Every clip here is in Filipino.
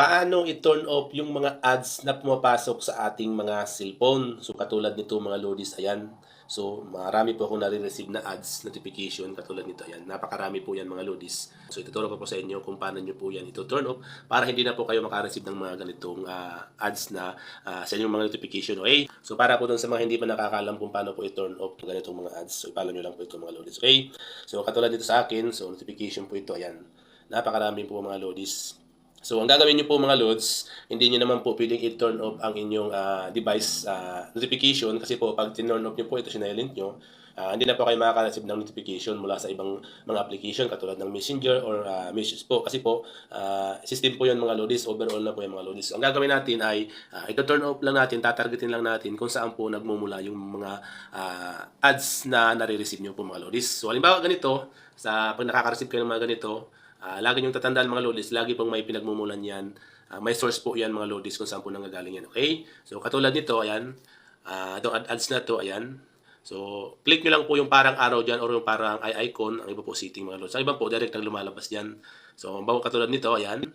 paano i-turn off yung mga ads na pumapasok sa ating mga cellphone. So katulad nito mga lodis, ayan. So marami po akong nare-receive na ads notification katulad nito, ayan. Napakarami po yan mga lodis. So ituturo ko po sa inyo kung paano nyo po yan ito turn off para hindi na po kayo makareceive ng mga ganitong ah, ads na ah, sa inyong mga notification. Okay? So para po dun sa mga hindi pa nakakalam kung paano po i-turn off yung ganitong mga ads. So ipalo nyo lang po ito mga lodis. Okay? So katulad dito sa akin, so notification po ito, ayan. Napakarami po mga lodis. So, ang gagawin niyo po mga loads, hindi niyo naman po pwedeng i-turn off ang inyong ah, device ah, notification kasi po pag turn off niyo po ito sinilent niyo, ah, hindi na po kayo makaka-receive ng notification mula sa ibang mga application katulad ng Messenger or ah, messages po kasi po ah, system po 'yon mga loadis, overall na po yung mga loadis. Ang gagawin natin ay ah, ito turn off lang natin, tatargetin lang natin kung saan po nagmumula yung mga ah, ads na nare-receive niyo po mga loadis. So, halimbawa ganito, sa pag nakaka-receive kayo ng mga ganito, Ah, lagi niyong tatandaan mga lodis, lagi pong may pinagmumulan yan. Ah, may source po yan mga lodis kung saan po nanggagaling yan. Okay? So katulad nito, ayan. Ah, itong ad- ads na to, ayan. So, click nyo lang po yung parang arrow dyan or yung parang eye icon, ang iba po setting mga lodis. Ang iba po, direct na lumalabas dyan. So, bago katulad nito, ayan.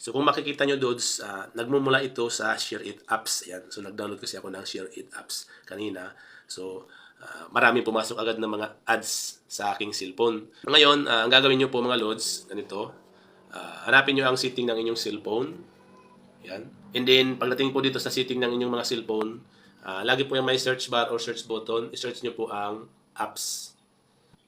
So, kung makikita nyo dods, ah, nagmumula ito sa Share It apps. Ayan. So, nag-download kasi ako ng Share It apps kanina. So, ah, maraming pumasok agad ng mga ads sa aking cellphone. Ngayon, ah, ang gagawin nyo po mga lods, ganito. Ah, hanapin nyo ang setting ng inyong cellphone. Yan. And then, pagdating po dito sa setting ng inyong mga cellphone, ah, lagi po yung may search bar or search button, i-search nyo po ang apps.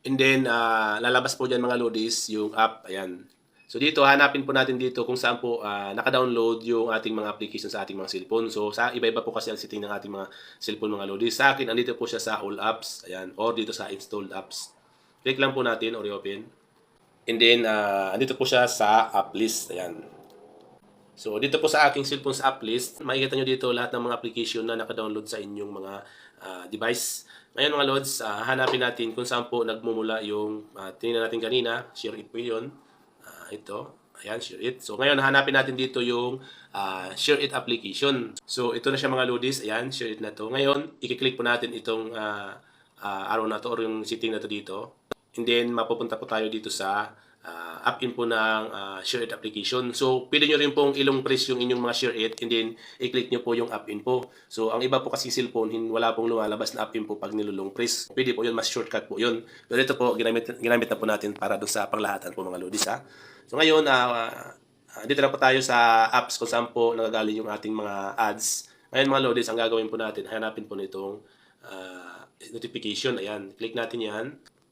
And then, ah, lalabas po dyan mga lodis, yung app, ayan. So dito, hanapin po natin dito kung saan po ah, naka-download yung ating mga application sa ating mga cellphone. So sa iba-iba po kasi ang setting ng ating mga cellphone mga lodis. Sa akin, andito po siya sa all apps, ayan, or dito sa installed apps. Click lang po natin or i-open. And then, ah, andito po siya sa app list, ayan. So, dito po sa aking cellphone sa app list, makikita nyo dito lahat ng mga application na naka-download sa inyong mga ah, device. Ngayon mga lods, ah, hanapin natin kung saan po nagmumula yung, uh, tinignan natin kanina, share it po yun. Ito, ayan, share it. So, ngayon, hanapin natin dito yung ah, share it application. So, ito na siya mga lodis, ayan, share it na to. Ngayon, i-click po natin itong ah, ah, arrow na to or yung setting na to dito. And then, mapupunta po tayo dito sa uh, app info ng uh, share it application. So, pwede nyo rin pong ilong press yung inyong mga share it and then i-click nyo po yung app info. So, ang iba po kasi cellphone, wala pong lumalabas na app info pag nilulong press. Pwede po yun, mas shortcut po yun. Pero ito po, ginamit, ginamit na po natin para doon sa panglahatan po mga lodis ha. So, ngayon, uh, uh, dito na po tayo sa apps kung saan po nagagaling yung ating mga ads. Ngayon mga lodis, ang gagawin po natin, hanapin po nitong uh, notification. Ayan, click natin yan.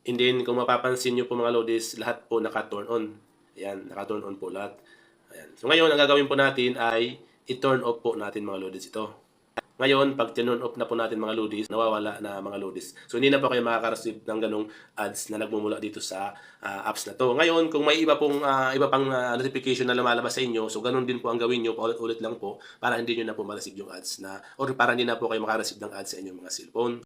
And then, kung mapapansin nyo po mga lodis, lahat po naka-turn on. Ayan, naka-turn on po lahat. Ayan. So ngayon, ang gagawin po natin ay i-turn off po natin mga lodis ito. Ngayon, pag turn off na po natin mga lodis, nawawala na mga lodis. So hindi na po kayo makaka-receive ng ganong ads na nagmumula dito sa ah, apps na to. Ngayon, kung may iba pong ah, iba pang ah, notification na lumalabas sa inyo, so ganun din po ang gawin nyo, paulit-ulit lang po para hindi nyo na po ma-receive yung ads na or para hindi na po kayo maka-receive ng ads sa inyong mga cellphone.